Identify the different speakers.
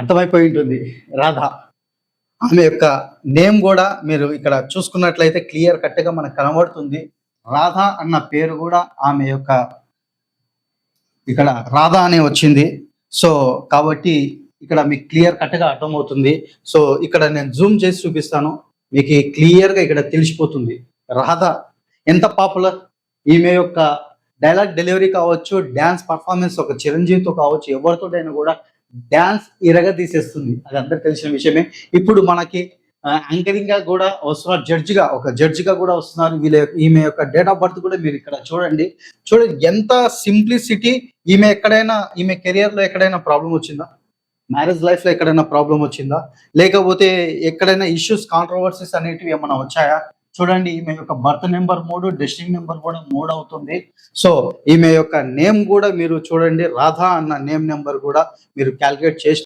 Speaker 1: అర్థమైపోయి ఉంటుంది రాధ ఆమె యొక్క నేమ్ కూడా మీరు ఇక్కడ చూసుకున్నట్లయితే క్లియర్ కట్గా మనకు కనబడుతుంది. రాధ అన్న పేరు కూడా ఆమె యొక్క ఇక్కడ రాధ అనే వచ్చింది. సో కాబట్టి ఇక్కడ మీకు క్లియర్ కట్గా అర్థమవుతుంది. సో ఇక్కడ నేను జూమ్ చేసి చూపిస్తాను. మీకు క్లియర్గా ఇక్కడ తెలిసిపోతుంది. రాధ ఎంత పాపులర్? ఈమె యొక్క డైలాగ్ డెలివరీ కావచ్చు డ్యాన్స్ పర్ఫార్మెన్స్ ఒక చిరంజీవితో కావచ్చు ఎవరితోటైనా కూడా డ్యాన్స్ ఇరగ తీసేస్తుంది. అది అందరికి తెలిసిన విషయమే. ఇప్పుడు మనకి యాంకరింగ్గా కూడా వస్తున్నారు జడ్జి గా ఒక జడ్జి గా కూడా వస్తున్నారు. వీళ్ళ ఈమె యొక్క డేట్ ఆఫ్ బర్త్ కూడా మీరు ఇక్కడ చూడండి. చూడండి ఎంత సింప్లిసిటీ ఈమె ఎక్కడైనా ఈమె కెరియర్లో ఎక్కడైనా ప్రాబ్లం వచ్చిందా? మ్యారేజ్ లైఫ్లో ఎక్కడైనా ప్రాబ్లం వచ్చిందా? లేకపోతే ఎక్కడైనా ఇష్యూస్ కాంట్రవర్సీస్ అనేటివి ఏమైనా వచ్చాయా? చూడండి ఈమె యొక్క బర్త్ నెంబర్ మూడు డెస్టినీ నెంబర్ కూడా మూడు అవుతుంది. సో ఈమె యొక్క నేమ్ కూడా మీరు చూడండి రాధా అన్న నేమ్ నెంబర్ కూడా మీరు క్యాల్కులేట్ చేసి